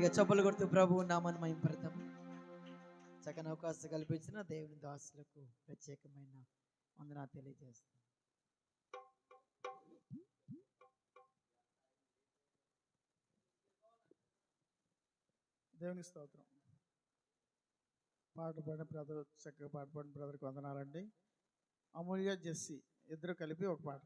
గట్టిగా చప్పలు కొడుతూ ప్రభువు నామని మహింపడతాం చక్కని అవకాశం కల్పించిన దేవుని దాసులకు ప్రత్యేకమైన వందనా తెలియజేస్తాం దేవుని స్తోత్రం. పాట పాడిన బ్రదర్ చక్కగా పాట పాడిన బ్రదర్కి వందనాలండి. అమూల్య జెస్సీ ఇద్దరు కలిపి ఒక పాట.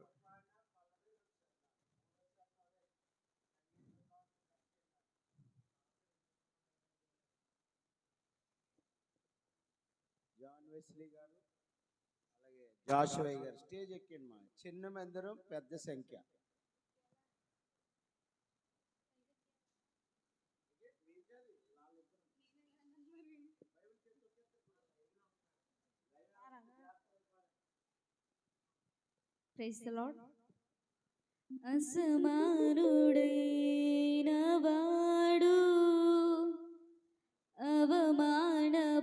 వెస్లీ గారు అలాగే జాషువయ్య గారు స్టేజ్ ఎక్కండి మా. చిన్న మందిరం పెద్ద సంఖ్య. ప్రైజ్ ద లార్డ్ అసమానుడైన వాడు అవమానపరచడు.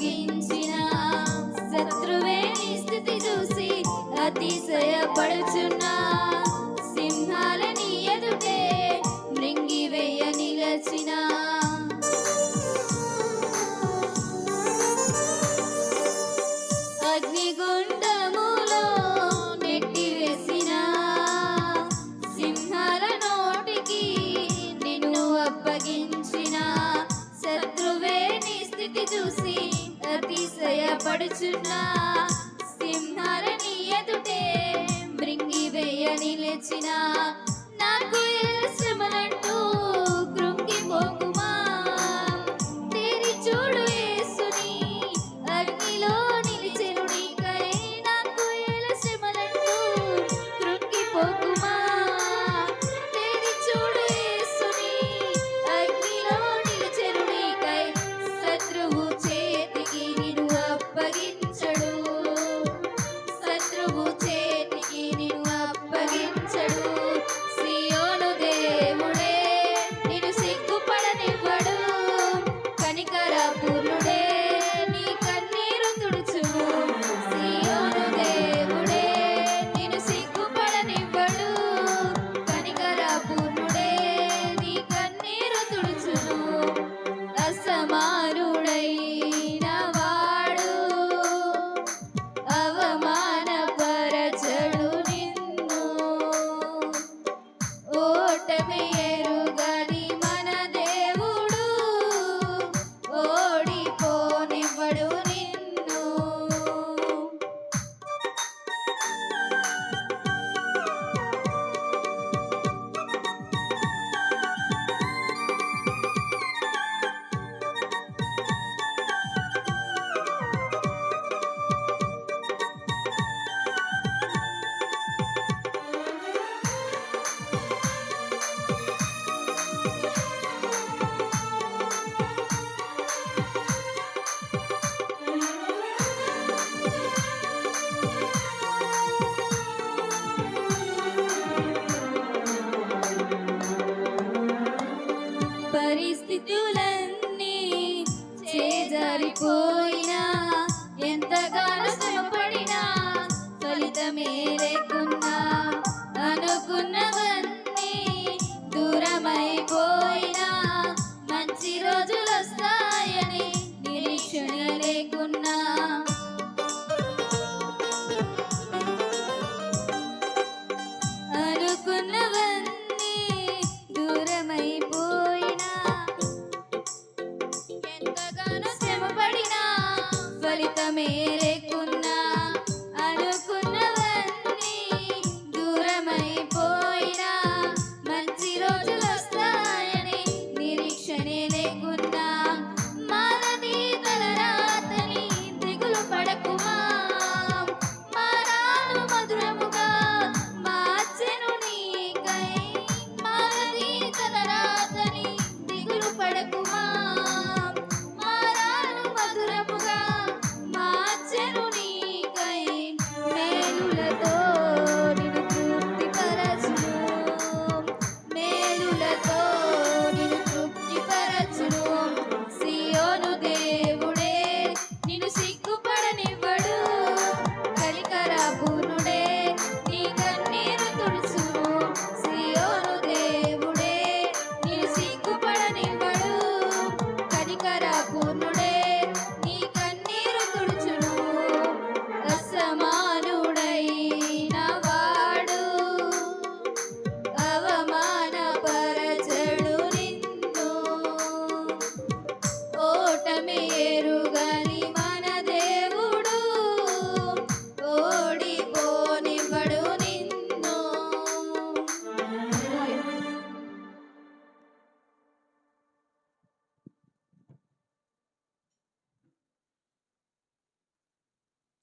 అప్పగించిన శత్రువే స్థితి చూసి అతిశయపడుచున్నా. అతిశయపడుచున్న సింహాల నీ ఎదుటే మృంగివేయ నిలిచిన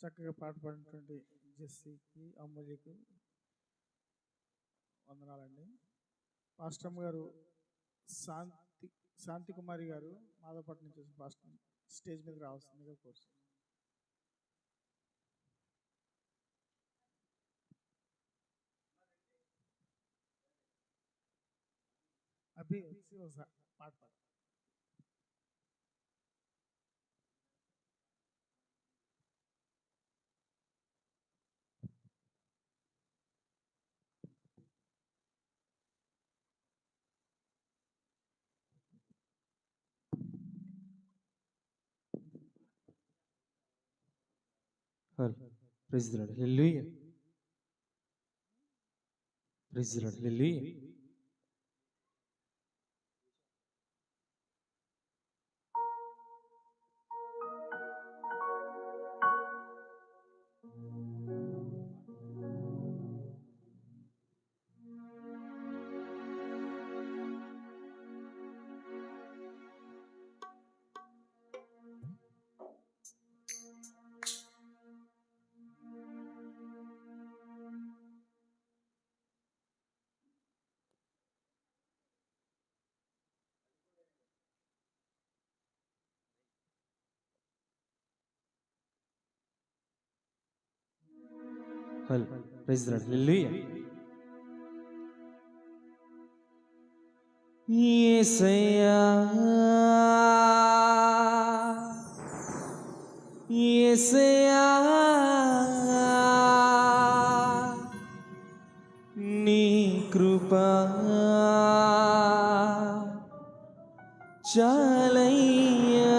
చక్కగా పాట పాడినటువంటి జెస్సీకి అమూల్యకు వందనాలండి. పాస్టమ్ గారు శాంతి శాంతి కుమారి గారు మాధవపట్నం నుంచి వచ్చిన పాస్టమ్ స్టేజ్ మీద రావాల్సిందిగా కోరుతున్నాను అభి వచ్చి ఒకసారి పాట పాడు praise Lord hallelujah praise Lord hallelujah హల్ ప్రైజ్ లాడ్ హల్లెలూయా యేసయ్యా యేసయ్యా నీ కృపా చాలయ్యా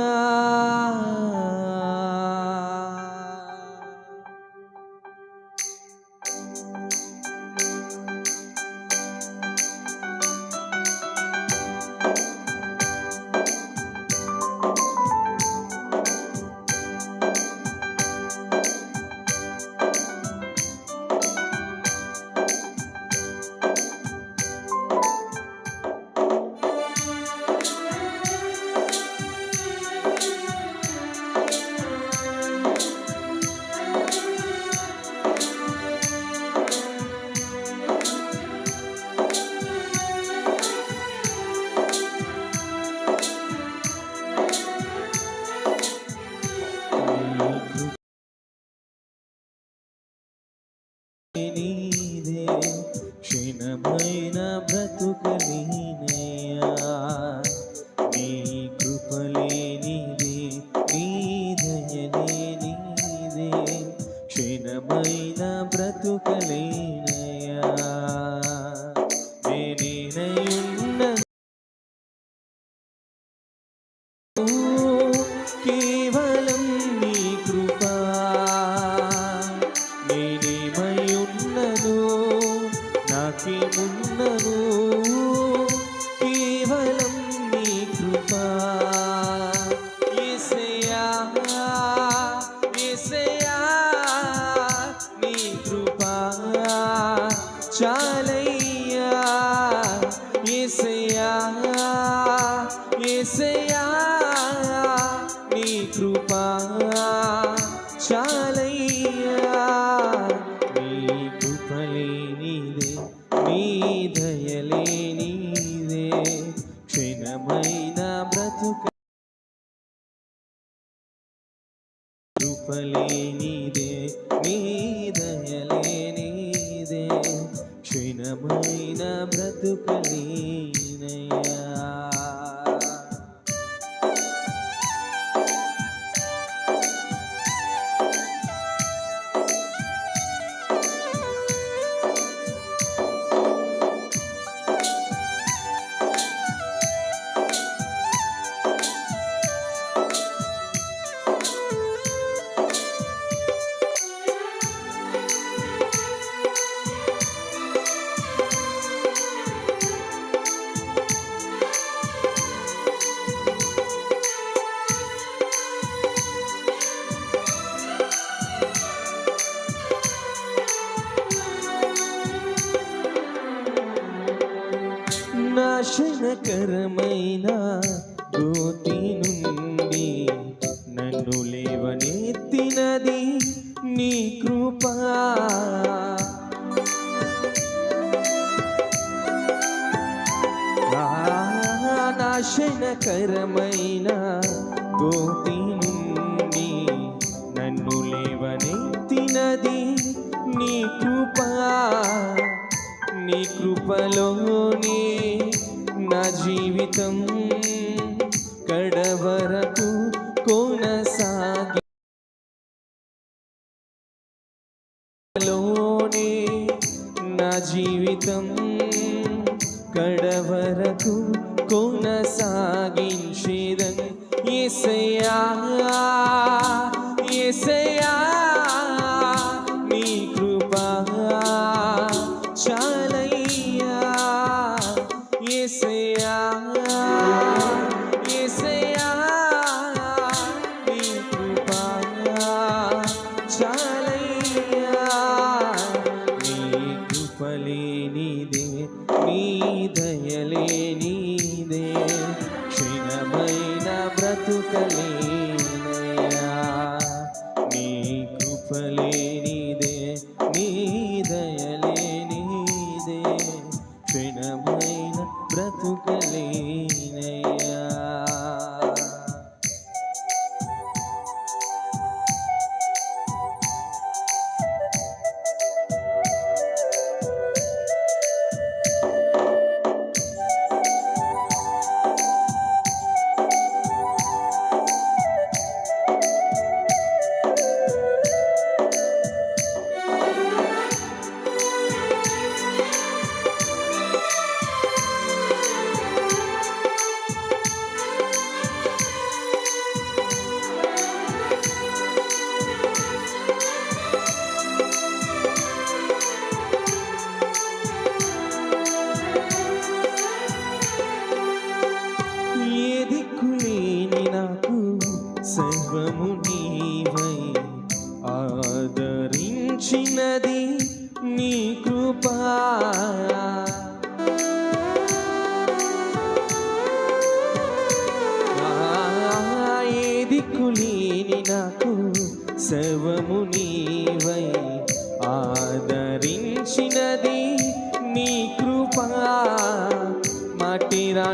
You. కృపలేనిదే మీదయలేనిదే క్షీణమైన బ్రతుకలే కరమైన దూత கூட்டம் దయలేనిదే క్షీణమైన బ్రతుకలు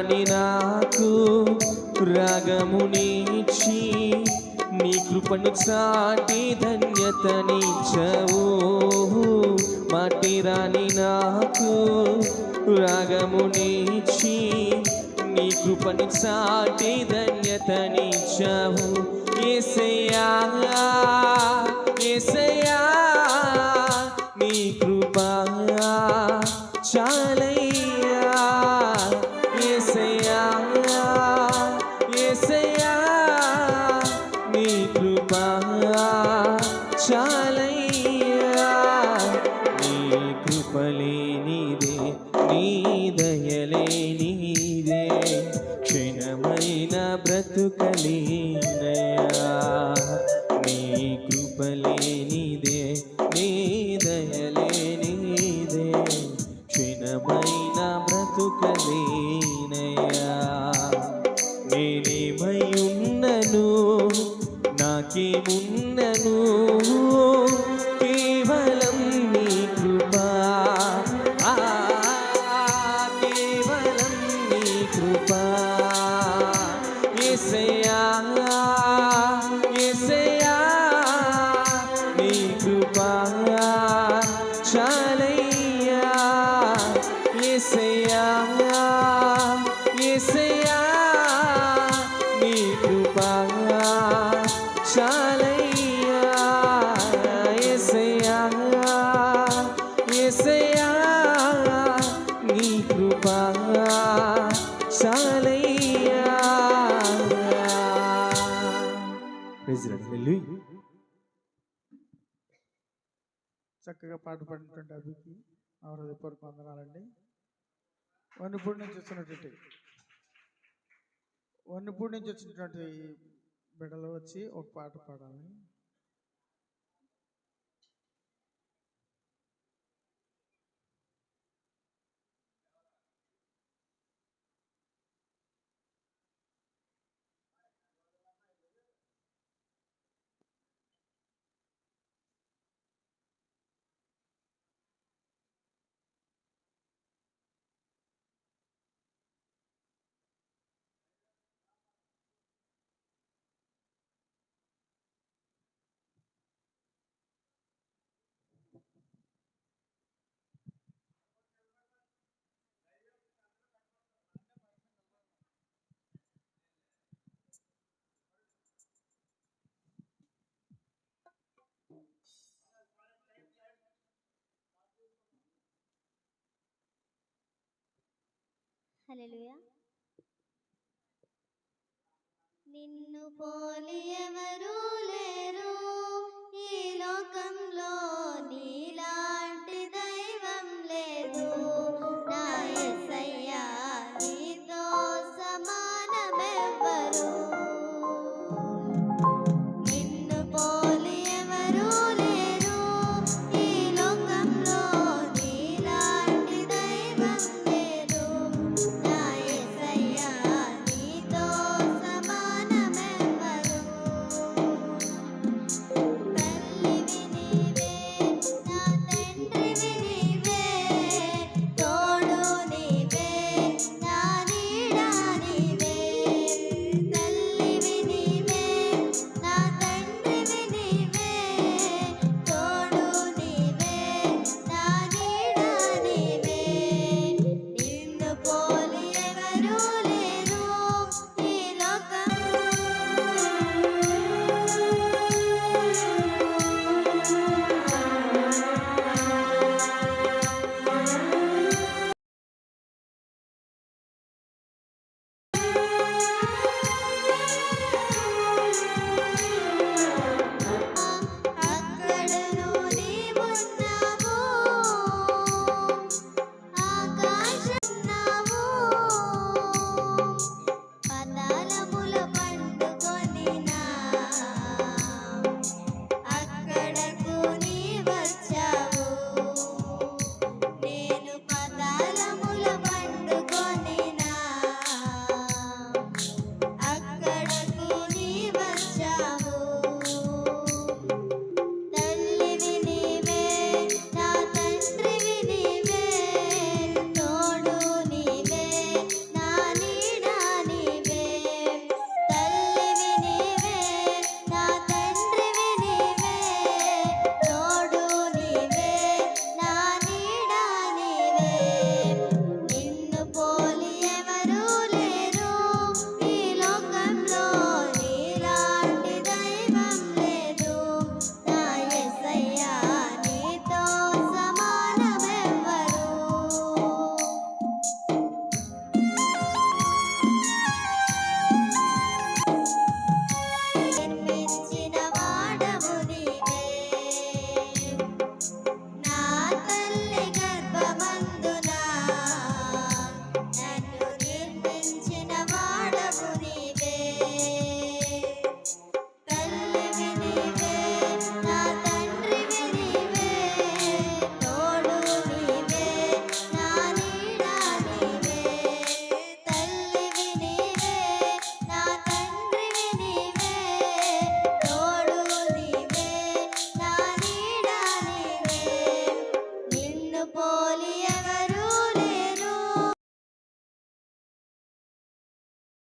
రాని నాకు రాగమునిచ్చి నీ కృపను చాటి ధన్యతనిచ్చవు మాటి రాని నాకు రాగమునిచ్చి నీ కృపను చాటి ధన్యతనిచ్చవు ఏసయ్యా ఏసయ్యా నీ కృపా చాలే చాలయ్యా. నీ కృపలేనిదే నీ దయలేనిదే బ్రతుకలే పాటుపడినటువంటి అభికి నా హృదయపూర్వక వందనాలండి. వన్నపూడి నుంచి వచ్చినటువంటి వన్నపూడి నుంచి వచ్చినటువంటి బిడ్డలు వచ్చి ఒక పాట పాడాలి. హలో నిన్ను పోలి ఎవరు లేరు ఈ లోకంలో నీలాంటి దైవం లేదు. నాయ